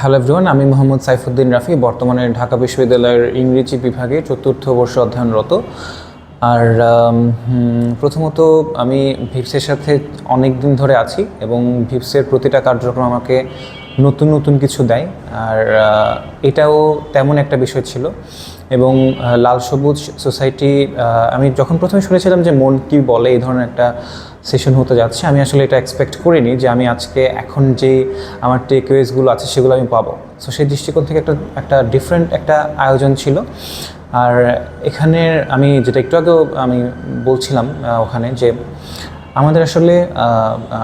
Hello everyone আমি মোহাম্মদ সাইফুদ্দিন রাফি, বর্তমানে ঢাকা বিশ্ববিদ্যালয়ের ইংরেজি বিভাগে চতুর্থ বর্ষ অধ্যয়নরত। আর প্রথমত আমি ভিপসের সাথে অনেক দিন ধরে আছি এবং ভিপসের প্রতিটা কার্যক্রম আমাকে নতুন নতুন কিছু দেয়। আর এটাও তেমন একটা বিষয় ছিল। এবং লাল সবুজ সোসাইটি আমি যখন প্রথমে শুনেছিলাম যে মন কি বলে এই ধরনের একটা সেশন হতে যাচ্ছে, আমি আসলে এটা এক্সপেক্ট করিনি যে আমি আজকে এখন যে আমার টেকওয়েজগুলো আছে সেগুলো আমি পাবো। সো সেই দৃষ্টিকোণ থেকে একটা একটা ডিফারেন্ট একটা আয়োজন ছিল। আর এখানে আমি যেটা একটু আগেও আমি বলছিলাম ওখানে যে আমাদের আসলে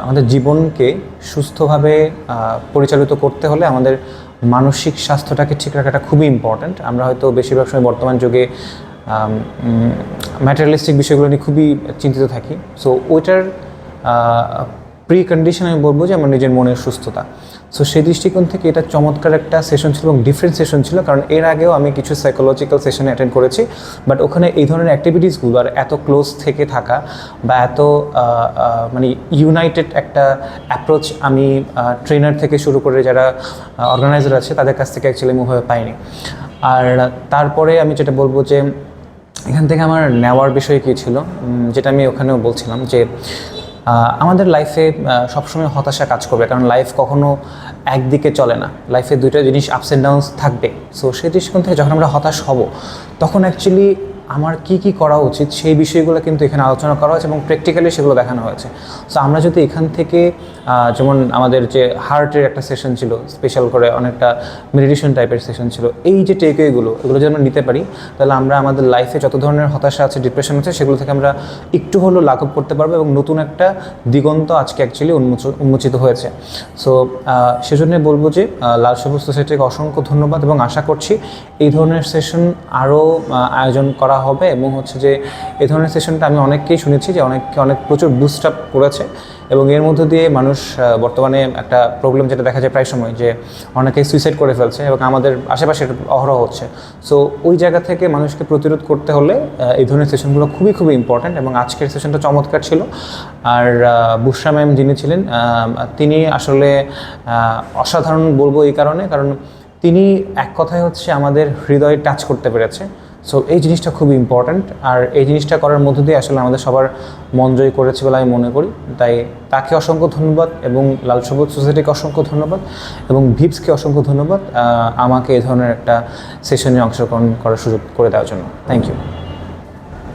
আমাদের জীবনকে সুস্থভাবে পরিচালিত করতে হলে আমাদের মানসিক স্বাস্থ্যটাকে ঠিক রাখাটা খুবই ইম্পর্ট্যান্ট আমরা হয়তো বেশিরভাগ সময় বর্তমান যুগে ম্যাটেরিয়ালিস্টিক বিষয়গুলো নিয়ে খুবই চিন্তিত থাকি। সো ওইটার প্রি কন্ডিশন আমি বলব যে আমার নিজের মনের সুস্থতা। সো সেই দৃষ্টিকোণ থেকে এটা চমৎকার একটা সেশন ছিল এবং ডিফারেন্ট সেশন ছিল কারণ এর আগেও আমি কিছু সাইকোলজিক্যাল সেশনে অ্যাটেন্ড করেছি। বাট ওখানে এই ধরনের অ্যাক্টিভিটিসগুলো আর এত ক্লোজ থেকে থাকা বা এত মানে ইউনাইটেড একটা অ্যাপ্রোচ আমি ট্রেনার থেকে শুরু করে যারা অর্গানাইজার আছে তাদের কাছ থেকে অ্যাকচুয়ালি মুভভাবে পাইনি। আর তারপরে আমি যেটা বলব যে, এখান থেকে আমার নেওয়ার বিষয় কী ছিল? যেটা আমি ওখানেও বলছিলাম যে আমাদের লাইফে সবসময় হতাশা কাজ করবে, কারণ লাইফ কখনো একদিকে চলে না। লাইফে দুইটা জিনিস আপস অ্যান্ড ডাউনস থাকবে। সো সেই দৃষ্টিকোণ থেকে যখন আমরা হতাশ হব, তখন অ্যাকচুয়ালি আমার কি কি করা উচিত সেই বিষয়গুলো কিন্তু এখানে আলোচনা করা হয়েছে এবং প্র্যাকটিক্যালি সেগুলো দেখানো হয়েছে। সো আমরা যদি এখান থেকে যেমন আমাদের যে হার্টের একটা সেশন ছিল স্পেশাল করে অনেকটা মেডিটেশন টাইপের সেশন ছিল, এই যে টেকওয়েগুলো এগুলো যদি আমরা নিতে পারি, তাহলে আমরা আমাদের লাইফে যত ধরনের হতাশা আছে ডিপ্রেশন আছে, সেগুলো থেকে আমরা একটু হলেও লাঘব করতে পারব এবং নতুন একটা দিগন্ত আজকে অ্যাকচুয়ালি উন্মোচ- উন্মোচিত হয়েছে। সো সেজন্য বলব যে লাল সবুজ সোসাইটিকে অসংখ্য ধন্যবাদ এবং আশা করছি এই ধরনের সেশন আরও আয়োজন করা হবে এবং হচ্ছে যে এই ধরনের সেশনটা আমি অনেককেই শুনেছি যে অনেককে অনেক প্রচুর বুস্ট আপ করেছে এবং এর মধ্য দিয়ে মানুষ বর্তমানে একটা প্রবলেম যেটা দেখা যায় প্রায় সময় যে অনেকে সুইসাইড করে ফেলছে এবং আমাদের আশেপাশে অহরহ হচ্ছে। সো ওই জায়গা থেকে মানুষকে প্রতিরোধ করতে হলে এই ধরনের সেশনগুলো খুবই খুবই ইম্পর্ট্যান্ট এবং আজকের সেশনটা চমৎকার ছিল। আর বুশরা ম্যাম যিনি ছিলেন তিনি আসলে অসাধারণ বলব এই কারণে, কারণ তিনি এক কথায় হচ্ছে আমাদের হৃদয়ে টাচ করতে পেরেছে। সো এই জিনিসটা খুব ইম্পর্ট্যান্ট আর এই জিনিসটা করার মধ্য দিয়ে আসলে আমাদের সবার মন জয় করেছে বলে আমি মনে করি। তাই তাকে অসংখ্য ধন্যবাদ এবং লাল সবুজ সোসাইটিকে অসংখ্য ধন্যবাদ এবং ভিপসকে অসংখ্য ধন্যবাদ আমাকে এই ধরনের একটা সেশনে অংশগ্রহণ করার সুযোগ করে দেওয়ার জন্য। Thank you